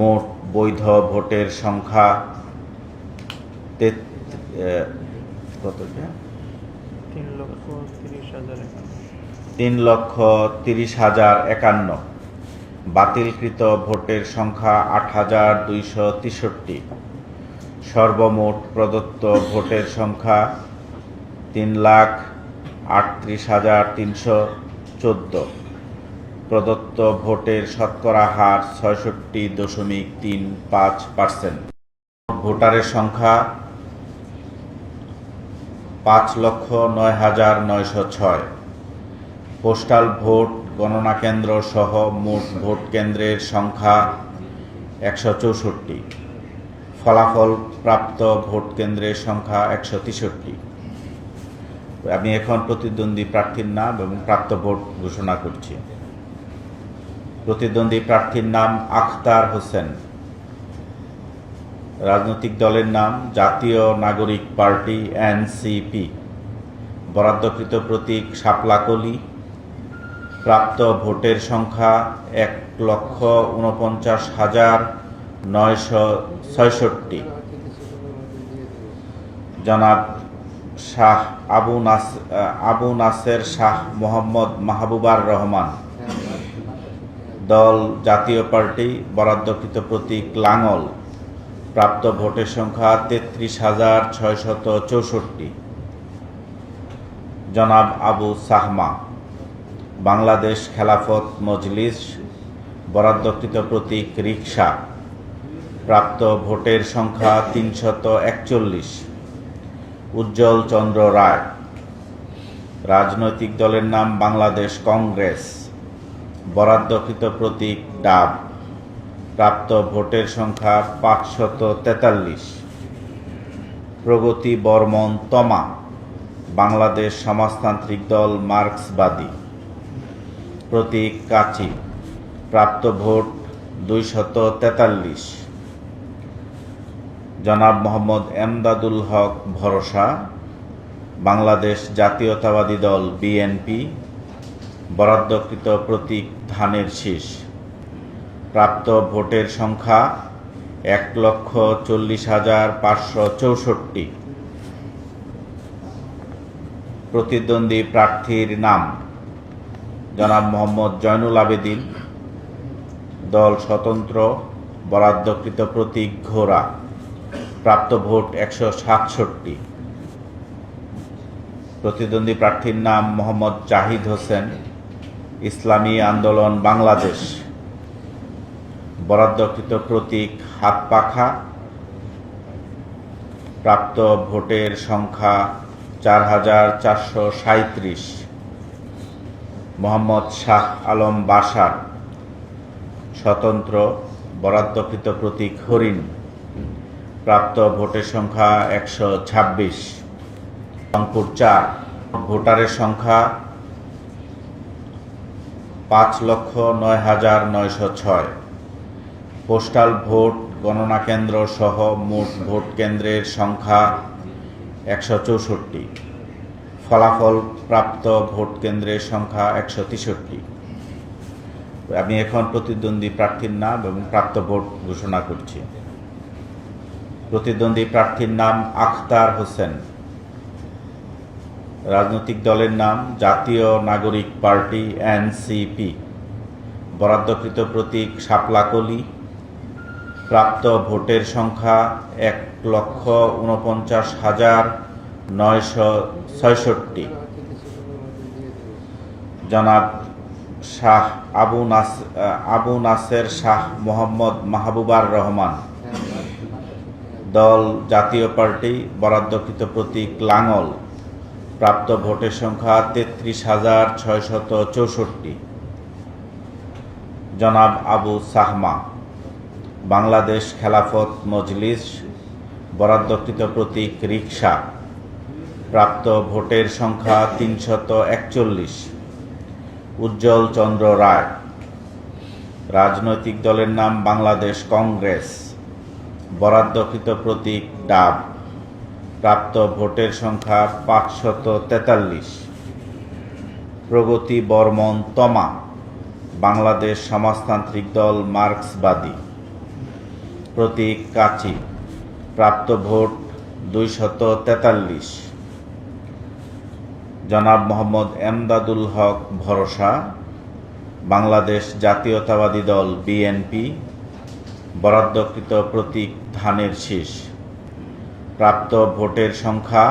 মোট বৈধ ভোটের সংখ্যা কতটা তিন লক্ষ তিরিশ হাজার একান্ন। তিন লক্ষ তিরিশ হাজার একান্ন। বাতিলকৃত ভোটের সংখ্যা আট হাজার দুইশো তেষট্টি। সর্বমোট প্রদত্ত ভোটের সংখ্যা তিন লাখ আটত্রিশ হাজার তিনশো চোদ্দ। প্রদত্ত ভোটের শতকরা হার ছয়ষট্টি দশমিক তিন পাঁচ পার্সেন্ট। ভোটারের সংখ্যা পাঁচ লক্ষ নয় হাজার নয়শো ছয়। পোস্টাল ভোট গণনা কেন্দ্র সহ মোট ভোট কেন্দ্রের সংখ্যা একশো চৌষট্টি। ফলাফল প্রাপ্ত ভোট কেন্দ্রের সংখ্যা একশো তেষট্টি। আমি এখন প্রতিদ্বন্দ্বী প্রার্থীর নাম এবং প্রাপ্ত ভোট ঘোষণা করছি। প্রতিদ্বন্দ্বী প্রার্থীর নাম আখতার হোসেন। রাজনৈতিক দলের নাম জাতীয় নাগরিক পার্টি এনসিপি বরাদ্দকৃত প্রতীক শাপলাকলি। প্রাপ্ত ভোটের সংখ্যা এক লক্ষ উনপঞ্চাশ হাজার নয়শো ছয়ষট্টি। জনাব শাহ আবু নাস আবু নাসের শাহ মোহাম্মদ মাহবুবার রহমান। দল, জাতীয় পার্টি, বরাদ্দকৃত প্রতীক লাঙল। প্রাপ্ত ভোটের সংখ্যা তেত্রিশ হাজার ছয়শত চৌষট্টি। জনাব আবু সাহমা, বাংলাদেশ খেলাফত মজলিস, বরাদ্দকৃত প্রতীক রিক্সা প্রাপ্ত ভোটের সংখ্যা তিনশত একচল্লিশ। উজ্জ্বল চন্দ্র রায়। রাজনৈতিক দলের নাম বাংলাদেশ কংগ্রেস। বরাদ্দকৃত প্রতীক ডাব। প্রাপ্ত ভোটের সংখ্যা পাঁচশত তেতাল্লিশ। প্রগতি বর্মন তমা, বাংলাদেশ সমাজতান্ত্রিক দল মার্ক্সবাদী। প্রতীক কাচি, প্রাপ্ত ভোট দুইশত তেতাল্লিশ। জনাব মোহাম্মদ এমদাদুল হক ভরসা, বাংলাদেশ জাতীয়তাবাদী দল বিএনপি বরাদ্দকৃত প্রতীক ধানের শীষ। প্রাপ্ত ভোটের সংখ্যা এক লক্ষ চল্লিশ হাজার পাঁচশো চৌষট্টি। প্রতিদ্বন্দ্বী প্রার্থীর নাম জনাব মোহাম্মদ জয়নুল আবেদিন। দল স্বতন্ত্র, বরাদ্দকৃত প্রতীক ঘোড়া। প্রাপ্ত ভোট একশো সাতষট্টি। প্রতিদ্বন্দ্বী প্রার্থীর নাম মোহাম্মদ জাহিদ হোসেন। ইসলামী আন্দোলন বাংলাদেশ। বরাদ্দকৃত প্রতীক হাত পাখা। প্রাপ্ত ভোটের সংখ্যা চার হাজার চারশো সাঁত্রিশ মোহাম্মদ শাহ আলম বাসার স্বতন্ত্র বরাদ্দকৃত প্রতীক হরিণ। প্রাপ্ত ভোটের সংখ্যা একশো ছাব্বিশ। রংপুর চার। ভোটারের সংখ্যা পাঁচ লক্ষ নয় হাজার নয়শো ছয়। পোস্টাল ভোট গণনা কেন্দ্র সহ মোট ভোট কেন্দ্রের সংখ্যা একশো চৌষট্টি। ফলাফল প্রাপ্ত ভোট কেন্দ্রের সংখ্যা একশো তেষট্টি। আমি এখন প্রতিদ্বন্দ্বী প্রার্থীর নাম এবং প্রাপ্ত ভোট ঘোষণা করছি। প্রতিদ্বন্দ্বী প্রার্থীর নাম আখতার হোসেন। রাজনৈতিক দলের নাম জাতীয় নাগরিক পার্টি এনসিপি বরাদ্দকৃত প্রতীক শাপলাকলি। প্রাপ্ত ভোটের সংখ্যা এক লক্ষ উনপঞ্চাশ হাজার নয়শো ছয়ষট্টি। জনাব শাহ আবু নাস, আবু নাসের শাহ মোহাম্মদ মাহবুবার রহমান। দল জাতীয় পার্টি, বরাদ্দকৃত প্রতীক লাঙল। প্রাপ্ত ভোটের সংখ্যা তেত্রিশ হাজার ছয়শত চৌষট্টি। জনাব আবু সাহমা, বাংলাদেশ খেলাফত মজলিস, বরাদ্দকৃত প্রতীক রিক্সা প্রাপ্ত ভোটের সংখ্যা তিনশত একচল্লিশ। উজ্জ্বল চন্দ্র রায়, রাজনৈতিক দলের নাম বাংলাদেশ কংগ্রেস, বরাদ্দকৃত প্রতীক ডাব। প্রাপ্ত ভোটের সংখ্যা পাঁচশত তেতাল্লিশ। প্রগতি বর্মন তমা, বাংলাদেশ সমাজতান্ত্রিক দল মার্ক্সবাদী। প্রতীক কাচি, প্রাপ্ত ভোট দুইশত তেতাল্লিশ। জনাব মোহাম্মদ এমদাদুল হক ভরসা, বাংলাদেশ জাতীয়তাবাদী দল বিএনপি, বরাদ্দকৃত প্রতীক ধানের শীষ। প্রাপ্ত ভোটের সংখ্যা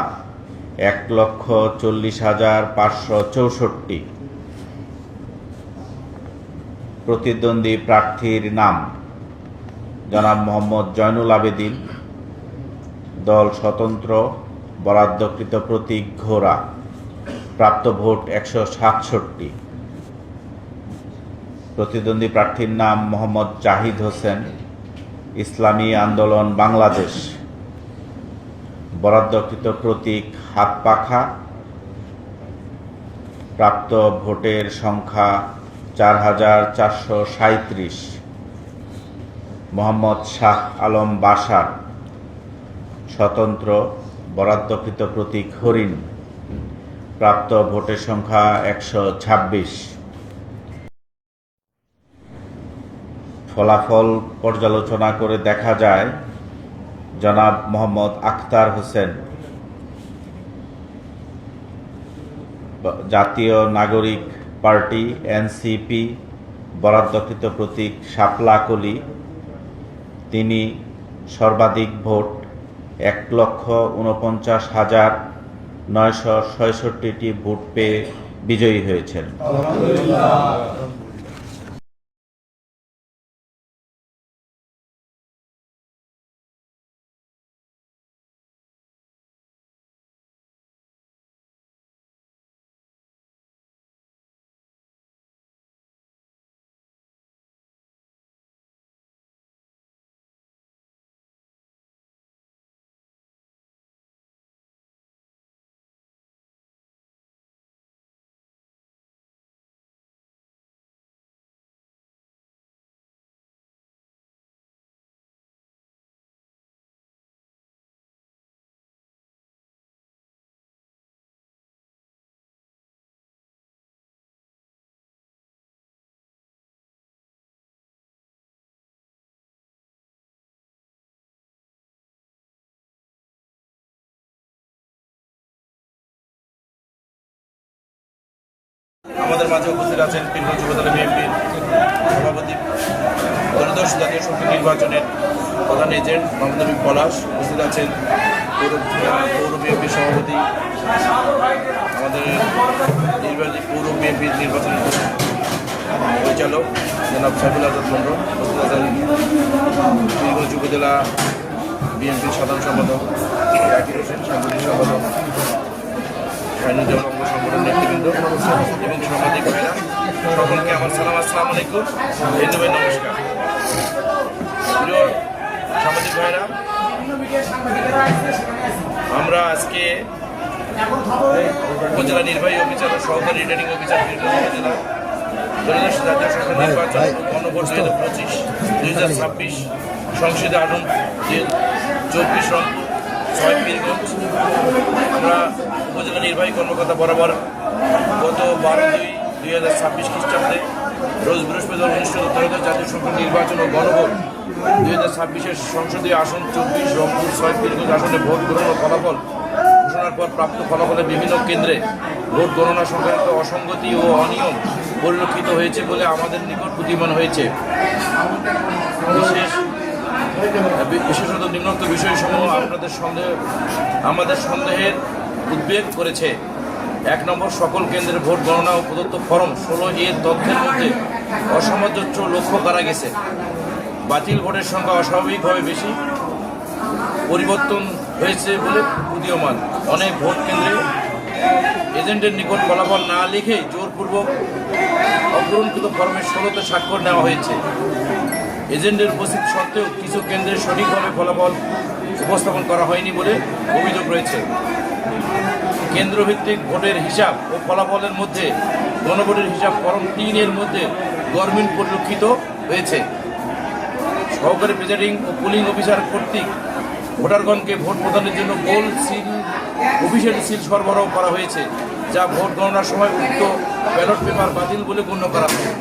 এক লক্ষ চল্লিশ হাজার পাঁচশো চৌষট্টি। প্রতিদ্বন্দ্বী প্রার্থীর নাম জনাব মোহাম্মদ জয়নুল আবেদিন। দল স্বতন্ত্র, বরাদ্দকৃত প্রতীক ঘোড়া। প্রাপ্ত ভোট একশো সাতষট্টি। প্রতিদ্বন্দ্বী প্রার্থীর নাম মোহাম্মদ জাহিদ হোসেন। ইসলামী আন্দোলন বাংলাদেশ। বরাদ্দকৃত প্রতীক হাত পাখা। প্রাপ্ত ভোটের সংখ্যা চার হাজার চারশো সাঁত্রিশ মোহাম্মদ শাহ আলম বাসার স্বতন্ত্র বরাদ্দকৃত প্রতীক হরিণ। প্রাপ্ত ভোটের সংখ্যা একশো ছাব্বিশ। ফলাফল পর্যালোচনা করে দেখা যায় জনাব মোহাম্মদ আখতার হোসেন। জাতীয় নাগরিক পার্টি, এনসিপি, বরাদ্দকৃত প্রতীক শাপলা কলি। তিনি সর্বাধিক ভোট এক লক্ষ উনপঞ্চাশ হাজার নয়শো ছয়ষট্টিটি ভোট পেয়ে বিজয়ী হয়েছেন। আমাদের মাঝে উপস্থিত আছেন পিলগঞ্জ যুবদল বিএনপির সভাপতি ত্রয়োদশ জাতীয় সংসদ নির্বাচনের প্রধান এজেন্ট মোহাম্মদ পলাশ, উপস্থিত আছেন পৌর বিএনপির সভাপতি, আমাদের নির্বাচনী পৌর বিএনপির নির্বাচনের পরিচালক জনাব সাইফুল আজাদ মন্ডল উপস্থিত আছেন পিলগঞ্জ উপজেলা বিএনপির সাধারণ সম্পাদক জাকির সম্পাদক। অঙ্গ সংগঠন নেতৃবৃন্দ এবং সামাজিক ভাইরা সকলকে আমার সালাম আসসালামু আলাইকুম ভাই নমস্কার প্রিয় সামাজিক ভাইরা আমরা আজকে উপজেলা নির্বাহী অফিসার সহকারী রিটার্নিং অফিসার উপজেলা পঁচিশ দুই হাজার ছাব্বিশ সংসদে চব্বিশ রংপুর ছয় বীরগঞ্জ আমরা উপজেলা নির্বাহী কর্মকর্তা বরাবর গত বারো দুই দুই হাজার ছাব্বিশ খ্রিস্টাব্দে রোজ বৃহস্পতিবার অনুষ্ঠিত ত্রয়োদশ জাতীয় সংসদ নির্বাচন ও গণভোট। দুই হাজার ছাব্বিশের সংসদীয় আসন চব্বিশ, রংপুর ছয় বীরগঞ্জ আসনে ভোট গ্রহণ ও ফলাফল ঘোষণার পর প্রাপ্ত ফলাফলের বিভিন্ন কেন্দ্রে ভোট গণনা সংক্রান্ত অসঙ্গতি ও অনিয়ম পরিলক্ষিত হয়েছে বলে আমাদের নিকট প্রতিমান হয়েছে। বিশেষ, বিশেষত নিম্নোক্ত বিষয়সমূহ আপনাদের সন্দেহ, আমাদের সন্দেহের উদ্বেগ করেছে। এক নম্বর, সকল কেন্দ্রের ভোট গণনা ও প্রদত্ত ফরম ষোলো এর তথ্যের মধ্যে অসামঞ্জস্য লক্ষ্য করা গেছে। বাতিল ভোটের সংখ্যা অস্বাভাবিকভাবে বেশি। পরিবর্তন হয়েছে বলে উদীয়মান অনেক ভোট কেন্দ্রে। এজেন্টের নিকট ফলাফল না লিখে জোরপূর্বক অপূরণকৃত ফর্মের ষোলোতে স্বাক্ষর নেওয়া হয়েছে। এজেন্টের উপস্থিত সত্ত্বেও কিছু কেন্দ্রে সঠিকভাবে ফলাফল উপস্থাপন করা হয়নি বলে অভিযোগ রয়েছে। কেন্দ্রভিত্তিক ভোটের হিসাব ও ফলাফলের মধ্যে, গণভোটের হিসাব ফরম তিনের মধ্যে গভর্নমেন্ট পরিলক্ষিত হয়েছে। সহকারী প্রেজাইডিং ও পুলিং অফিসার কর্তৃক ভোটারগণকে ভোট প্রদানের জন্য গোল সিল অফিসিয়াল সিল সরবরাহ করা হয়েছে, যা ভোট গণনার সময় উক্ত ব্যালট পেপার বাতিল বলে গণ্য করা হয়।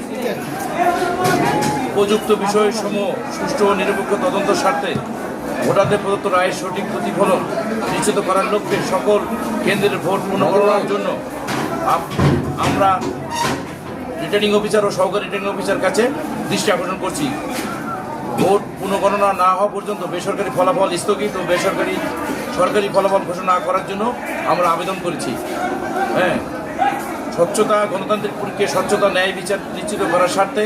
উপযুক্ত বিষয়সমূহ সুষ্ঠু ও নিরপেক্ষ তদন্ত স্বার্থে ভোটারদের প্রদত্ত রায়ের সঠিক প্রতিফলন নিশ্চিত করার লক্ষ্যে সকল কেন্দ্রের ভোট পুনর্গণনার জন্য আমরা রিটার্নিং অফিসার ও সহকারী রিটার্নিং অফিসার কাছে দৃষ্টি আকর্ষণ করছি। ভোট পুনঃগণনা না হওয়া পর্যন্ত বেসরকারি ফলাফল স্থগিত ও বেসরকারি সরকারি ফলাফল ঘোষণা করার জন্য আমরা আবেদন করেছি। হ্যাঁ স্বচ্ছতা, গণতান্ত্রিক প্রক্রিয়া স্বচ্ছতা, ন্যায় বিচার নিশ্চিত করার স্বার্থে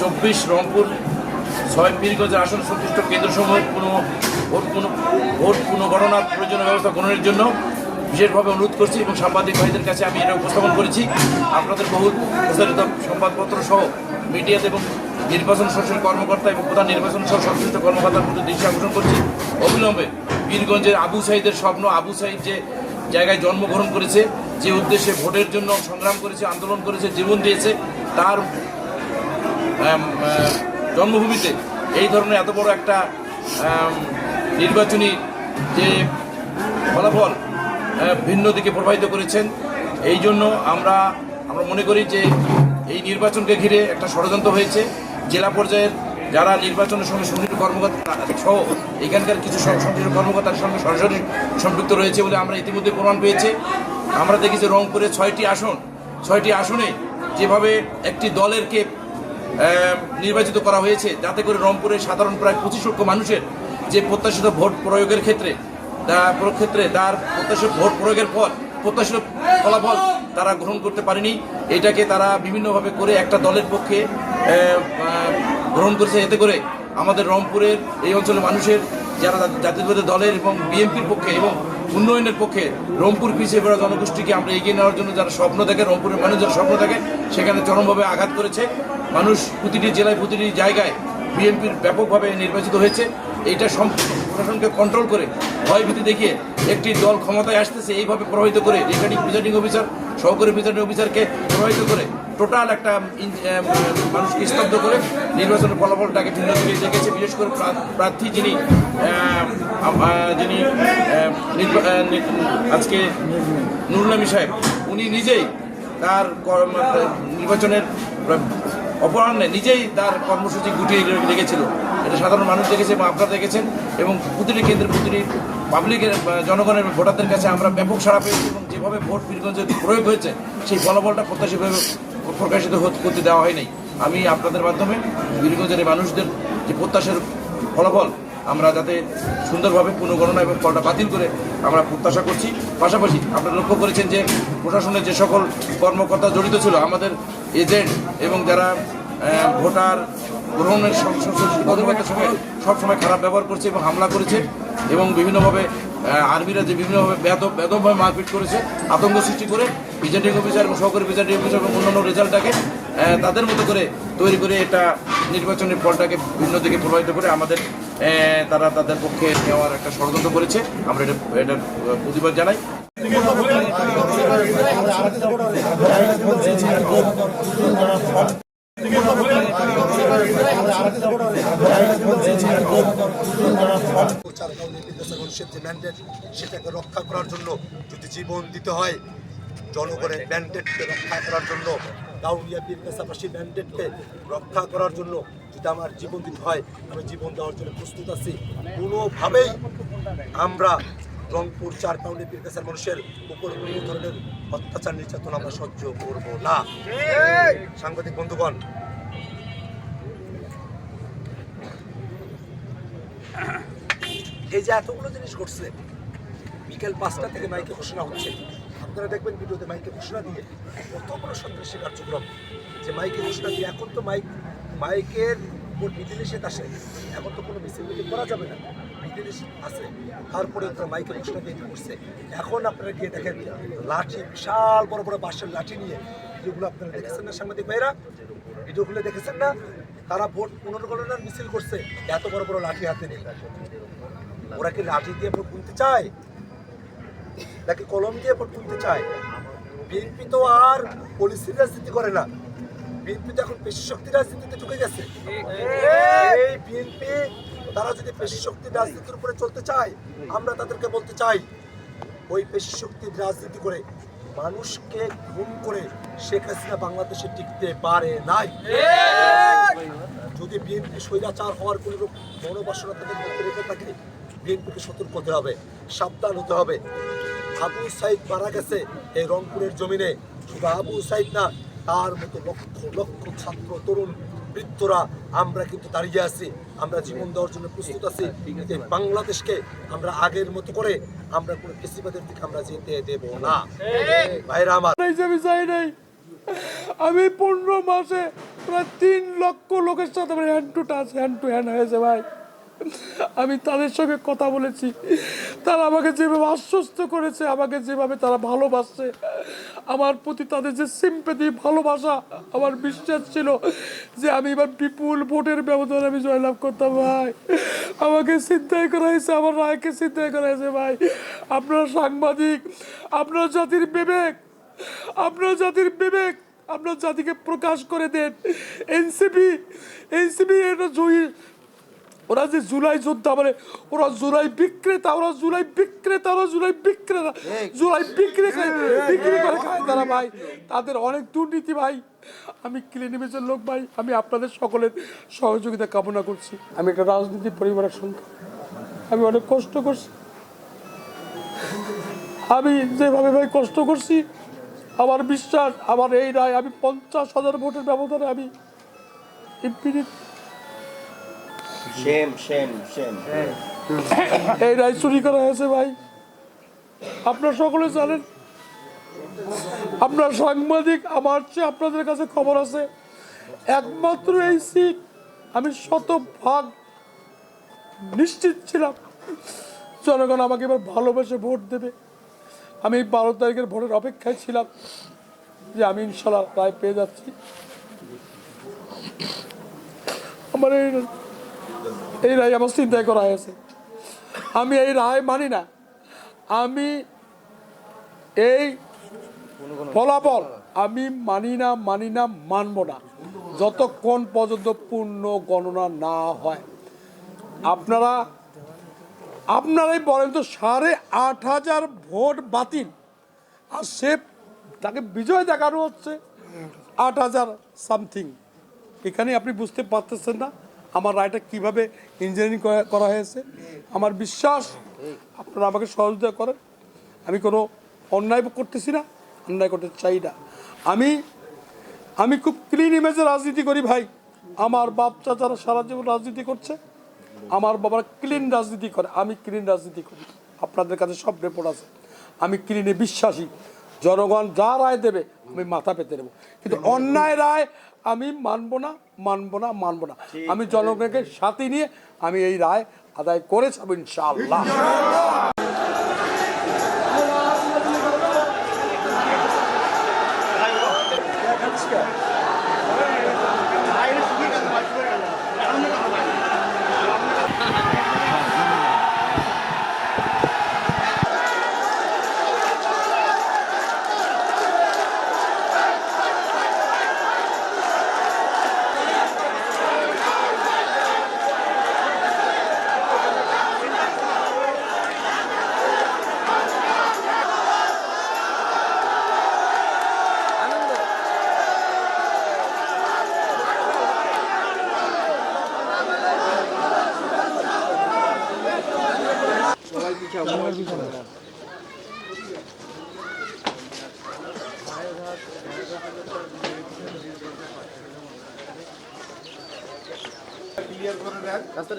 চব্বিশ রংপুর ছয় পীরগঞ্জের আসন সংশ্লিষ্ট কেন্দ্রসমূহ কোনো ভোট কোনো ভোট পুনঃগণনার প্রয়োজনীয় ব্যবস্থা গ্রহণের জন্য বিশেষভাবে অনুরোধ করছি এবং সাংবাদিক ভাইদের কাছে আমি এটা উপস্থাপন করেছি। আপনাদের বহু প্রচারিত সংবাদপত্র সহ মিডিয়াতে এবং নির্বাচন সংসদের কর্মকর্তা এবং প্রধান নির্বাচন সহ সংশ্লিষ্ট কর্মকর্তার প্রতি দৃষ্টি আকর্ষণ করছি। অবিলম্বে বীরগঞ্জের আবু সাইদের স্বপ্ন, আবু সাইদ যে জায়গায় জন্মগ্রহণ করেছে, যে উদ্দেশ্যে ভোটের জন্য সংগ্রাম করেছে, আন্দোলন করেছে, জীবন দিয়েছে, তার জন্মভূমিতে এই ধরনের এত বড় একটা নির্বাচনী যে ফলাফল ভিন্ন দিকে প্রভাবিত করেছেন, এই জন্য আমরা আমরা মনে করি যে এই নির্বাচনকে ঘিরে একটা ষড়যন্ত্র হয়েছে। জেলা পর্যায়ের যারা নির্বাচনের সঙ্গে সংশ্লিষ্ট কর্মকর্তা সহ এখানকার কিছু সংশ্লিষ্ট কর্মকর্তার সঙ্গে সরাসরি সম্পৃক্ত রয়েছে বলে আমরা ইতিমধ্যে প্রমাণ পেয়েছি। আমরা দেখি যে রংপুরে ছয়টি আসন, ছয়টি আসনে যেভাবে একটি দলেরকে নির্বাচিত করা হয়েছে যাতে করে রংপুরের সাধারণ প্রায় পঁচিশ লক্ষ মানুষের যে প্রত্যাশিত ভোট প্রয়োগের ক্ষেত্রে ক্ষেত্রে তার প্রত্যাশিত ভোট প্রয়োগের পর প্রত্যাশিত ফলাফল তারা গ্রহণ করতে পারেনি। এটাকে তারা বিভিন্নভাবে করে একটা দলের পক্ষে গ্রহণ করেছে এতে করে আমাদের রংপুরের এই অঞ্চলের মানুষের যারা জাতীয়তাবাদী দলের এবং বিএনপির পক্ষে এবং উন্নয়নের পক্ষে রংপুর পিছিয়ে পড়া জনগোষ্ঠীকে আমরা এগিয়ে নেওয়ার জন্য যারা স্বপ্ন দেখে, রংপুরের মানুষ যারা স্বপ্ন দেখে, সেখানে চরমভাবে আঘাত করেছে। মানুষ প্রতিটি জেলায়, প্রতিটি জায়গায় বিএনপির ব্যাপকভাবে নির্বাচিত হয়েছে। সম- প্রশাসনকে কন্ট্রোল করে ভয় ভয়ভীতি দেখিয়ে একটি দল ক্ষমতায় আসতেছে, এইভাবে প্রভাবিত করে রিটার্নিং প্রিজাইডিং অফিসার সহকারী প্রিজাইডিং অফিসারকে প্রভাবিত করে টোটাল একটা মানুষকে স্তব্ধ করে নির্বাচনের ফলাফলটাকে ভিন্ন দিকে দেখেছে বিশেষ করে প্রা- প্রার্থী যিনি যিনি আজকে নুরুলামী সাহেব, উনি নিজেই তার নির্বাচনের অপরাহ্নে নিজেই তার কর্মসূচি গুটিয়ে রেখেছিল। এটা সাধারণ মানুষ দেখেছে এবং আপনারা দেখেছেন এবং প্রতিটি কেন্দ্রের প্রতিটি পাবলিকের জনগণের ভোটারদের কাছে আমরা ব্যাপক সাড়া পেয়েছি এবং যেভাবে ভোট বীরগঞ্জে প্রয়োগ হয়েছে, সেই ফলাফলটা প্রত্যাশিতভাবে প্রকাশিত করতে দেওয়া হয়নি। আমি আপনাদের মাধ্যমে বীরগঞ্জের মানুষদের যে প্রত্যাশার ফলাফল, আমরা যাতে সুন্দরভাবে পুনর্গণনা এবং ফলটা বাতিল করে আমরা প্রত্যাশা করছি। পাশাপাশি আপনারা লক্ষ্য করেছেন যে প্রশাসনের যে সকল কর্মকর্তা জড়িত ছিল, আমাদের এজেন্ট এবং যারা ভোটার, গ্রহণের কর্মকর্তার সঙ্গে সবসময় খারাপ ব্যবহার করছে এবং হামলা করেছে এবং বিভিন্নভাবে আর্মিরা যে বিভিন্নভাবে বেদব, বেদবভাবে মারপিট করেছে, আতঙ্ক সৃষ্টি করে প্রিজাইডিং অফিসার এবং সহকারী প্রিজাইডিং অফিসার এবং অন্যান্য রেজাল্টটাকে তাদের মতো করে তৈরি করে এটা নির্বাচনের ফলটাকে ভিন্ন দিকে প্রভাবিত করে আমাদের তারা তাদের পক্ষে নেওয়ার একটা ষড়যন্ত্র করেছে। আমরা এটা এটার প্রতিবাদ জানাই। সেটাকে রক্ষা করার জন্য যদি জীবন দিতে হয় জনগণের ম্যান্ডেটকে রক্ষা করার জন্য দাউরিয়া পীর ম্যান্ডেটকে রক্ষা করার জন্য যদি আমার জীবন দিতে হয় আমি জীবন দেওয়ার জন্য প্রস্তুত আছি কোনোভাবেই আমরা রংপুর চার কাউন্টি পীর মানুষের উপর কোনো ধরনের অত্যাচার, নির্যাতন আমরা সহ্য করব না। সাংবাদিক বন্ধুগণ, এই যে এতগুলো জিনিস ঘটছে, বিকেল পাঁচটা থেকে মাইকে ঘোষণা হচ্ছে। আপনারা দেখবেন ভিডিওতে মাইকে ঘোষণা দিয়ে কত বড় সন্ত্রাসী কার্যক্রম। যে মাইকে ঘোষণা দিয়ে এখন তো মাইক মাইকের উপর বিধি বিধিনিষেধ আসে এখন তো কোনো মিছিল করা যাবে না। বিধিনিষেধ আছে। তারপরে তারা মাইকে ঘোষণা দিয়ে করছে এখন আপনারা গিয়ে দেখেন, লাঠি, বিশাল বড় বড় বাঁশের লাঠি নিয়ে ভিডিওগুলো আপনারা দেখেছেন না, সাংবাদিক ভাইরা ভিডিওগুলো দেখেছেন না? তারা ভোট পুনর্গণনার মিছিল করছে। এত বড় বড় লাঠি হাতে নেই ওরা কি লাঠি দিয়ে ভোট কিনতে চায়? নাকি কলম দিয়ে ভোট কিনতে চায়? বিএনপি তো আর পলিসির রাজনীতি করে না। বিএনপি তো এখন পেশি শক্তি রাজনীতিতে ঢুকে গেছে। এই বিএনপি তারা যদি পেশি শক্তির রাজনীতির উপরে চলতে চায়, আমরা তাদেরকে বলতে চাই, ওই পেশি শক্তির রাজনীতি করে মানুষকে খুন করে শেখ হাসিনা বাংলাদেশে টিকতে পারে নাই। যদি বিএনপি স্বৈরাচার হওয়ার কোনো মনোবাসনা তাদের মধ্যে রেখে থাকে, বিএনপিকে সতর্ক হতে হবে, সাবধান হতে হবে। আবু সাইদ মারা গেছে এই রংপুরের জমিনে। শুধু আবু সাইদ না, তার মতো লক্ষ লক্ষ ছাত্র, তরুণ বৃদ্ধরা আমরা কিন্তু দাঁড়িয়ে আছি আমরা জীবন দেওয়ার জন্য প্রস্তুত আছি। বাংলাদেশকে আমরা আগের মতো করে আমরা কোনো কৃষিবাদের দিকে আমরা যেতে দেব না। ভাইরা আমার। আমি চাই নাই আমি পনেরো মাসে প্রায় তিন লক্ষ লোকের সাথে hand to touch hand to hand হয়েছে ভাই। আমি তাদের সঙ্গে কথা বলেছি। তারা আমাকে যেভাবে আশ্বস্ত করেছে, আমাকে যেভাবে তারা ভালোবাসছে, আমার প্রতি তাদের যে সিম্পেথি ভালোবাসা, আমার বিশ্বাস ছিল যে আমি এবার বিপুল ভোটের ব্যবধানে আমি জয়লাভ করতাম ভাই। আমাকে চিন্তাই করা হয়েছে, আমার রায়কে চিন্তাই করা হয়েছে ভাই। আপনার সাংবাদিক, আপনার জাতির বিবেক, আপনার জাতির বিবেক, আপনার জাতিকে প্রকাশ করে দেন। এনসিপি এনসিপি এটা জয়ী ওরা যে জুলাই যোদ্ধা বলে, ওরা জুলাই বিক্রেতা, ওরা জুলাই বিক্রেতা, ওরা জুলাই বিক্রেতা, জুলাই বিক্রি করে বিক্রি করে খায় তারা ভাই। তাদের অনেক দুর্নীতি ভাই। আমি ক্লিনিমেজের লোক ভাই, আমি আপনাদের সকলের সহযোগিতা কামনা করছি। আমি একটা রাজনীতি পরিবারের সন্তান। আমি অনেক কষ্ট করছি। আমি যেভাবে ভাই কষ্ট করছি, আমার বিশ্বাস, আমার এই রায়, আমি পঞ্চাশ হাজার ভোটের ব্যবধানে আমি সেম এই রায় চুরি করা হয়েছে ভাই। আপনার সকলে জানেন, আপনার সাংবাদিক আমার চেয়ে আপনাদের কাছে খবর আছে। একমাত্র এই সিট আমি শতভাগ নিশ্চিত ছিলাম। জনগণ আমাকে এবার ভালোবেসে ভোট দেবে। আমি বারো তারিখের ভোটের অপেক্ষায় ছিলাম যে আমি ইনশাল্লাহ রায় পেয়ে যাচ্ছি। আমার এই এই রায় আমার চিন্তায় করা হয়েছে। আমি এই রায় মানি না। আমি এই ফলাফল আমি মানি না মানি না, মানব না। যতক্ষণ পর্যন্ত পূর্ণ গণনা না হয়। আপনারা, আপনারাই বলেন তো সাড়ে আট হাজার ভোট বাতিল। আর সে তাকে বিজয় দেখানো হচ্ছে। আট হাজার সামথিং। এখানে আপনি বুঝতে পারতেছেন না? আমার রায়টা কীভাবে ইঞ্জিনিয়ারিং করা হয়েছে? আমার বিশ্বাস, আপনারা আমাকে সহযোগিতা করেন। আমি কোনো অন্যায় করতেছি না, অন্যায় করতে চাই না। আমি আমি খুব ক্লিন ইমেজে রাজনীতি করি ভাই। আমার বাপ চাচারা সারা জীবন রাজনীতি করছে। আমার বাবার ক্লিন রাজনীতি করে। আমি ক্লিন রাজনীতি করি। আপনাদের কাছে সব রেপোর্ট আছে। আমি ক্লিনে বিশ্বাসী। জনগণ যা রায় দেবে, আমি মাথা পেতে নেব। কিন্তু অন্যায় রায় আমি মানব না মানব না মানব না। আমি জনগণকে সাথে নিয়ে আমি এই রায় আদায় করে যাব ইনশাআল্লাহ।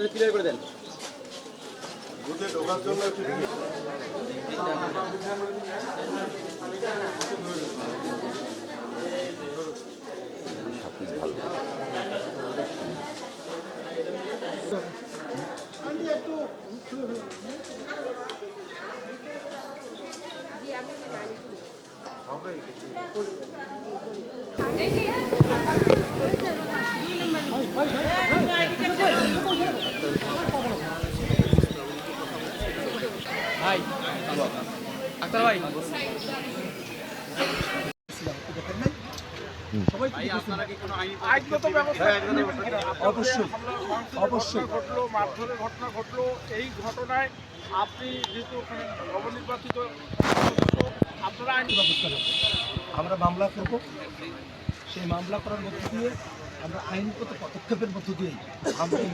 রাস্তাটা ক্লিয়ার করে দেন। অবশ্যই অবশ্যই। ঘটলো মারধরের ঘটনা ঘটলো এই ঘটনায় আপনি যেহেতু ওখানে নবনির্বাচিত আপনারা আইন ব্যবস্থা নেব আমরা মামলা করব। সেই মামলা করার মধ্যে দিয়ে আমরা আইনগত পদক্ষেপের মধ্য দিয়ে আমরা এই।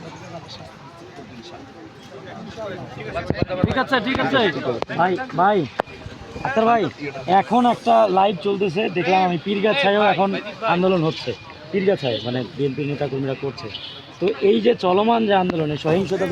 ঠিক আছে ঠিক আছে। ভাই ভাই। আক্তার ভাই, এখন একটা লাইভ চলতেছে, দেখলাম আমি পীরগাছায়ও এখন আন্দোলন হচ্ছে। পীরগাছায় মানে বিএনপি নেতা কর্মীরা করছে। তো এই যে চলমান যে আন্দোলনে সহিংসতা